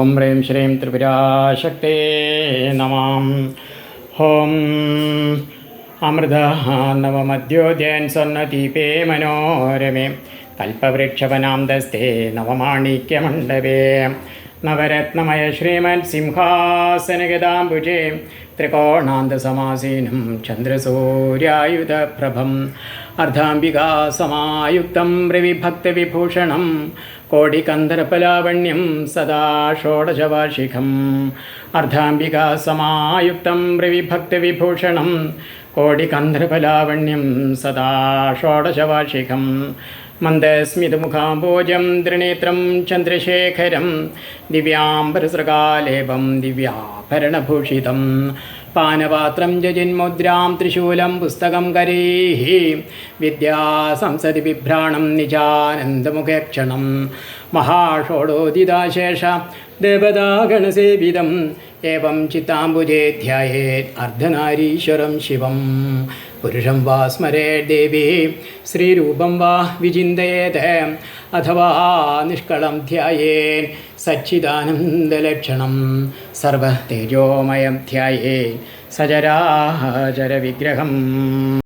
ഓം ഹ്രീം ശ്രീം ത്രിപുരാശക്തേ നമാം. ഓം അമൃത നവമദ്യോദയൻ സ്വർണദീപേ മനോരമേ. കൽപ്പവൃക്ഷവനാന്തസ്തേ നവമാണിക്യമണ്ഡപേ. നവരത്നമയ ശ്രീമൻ സിംഹാസനഗതാംബുജേ ത്രികോണാന്തസമാസീനം ചന്ദ്രസൂര്യായുധപ്രഭം. അർദ്ധാംബികാസമായുക്തം രവിഭക്തവിഭൂഷണം. കോടികന്ധർപ്പലാവണ്യം സദാ ഷോഡശവാർഷികം അർദ്ധാംബികാസമായുക്തം രവിഭക്തവിഭൂഷണം. കോടികന്ധർഫലാവണ്യം സദാ ഷോഡശവാർഷികം മന്ദസ്മിതമുഖാംബോജം ത്രിനേത്രം ചന്ദ്രശേഖരം ദിവ്യാംബരസൃകാലേപം ദിവ്യാഭരണഭൂഷിതം. പാനപാത്രം ജജിന്മുദ്രാം ത്രിശൂലം പുസ്തകം കരൈः വിദ്യാസംസതി ബിഭ്രാണം നിജാനന്ദമുഖേക്ഷണം. മഹാഷോഡോദിതാശേഷ ദേവതാഗണസേവിതം. ഏവം ചിത്താംബുജേ ധ്യായേത് അർദ്ധനാരീശ്വരം ശിവം. പുരുഷം വാ സ്മരേ ദേവി ശ്രീരൂപം വാ വിചിന്തയേത്. അഥവാ നിഷ്കളം ധ്യായേൻ സച്ചിദാനന്ദലക്ഷണം സർവതേജോമയം ധ്യായേ സചരാചരവിഗ്രഹം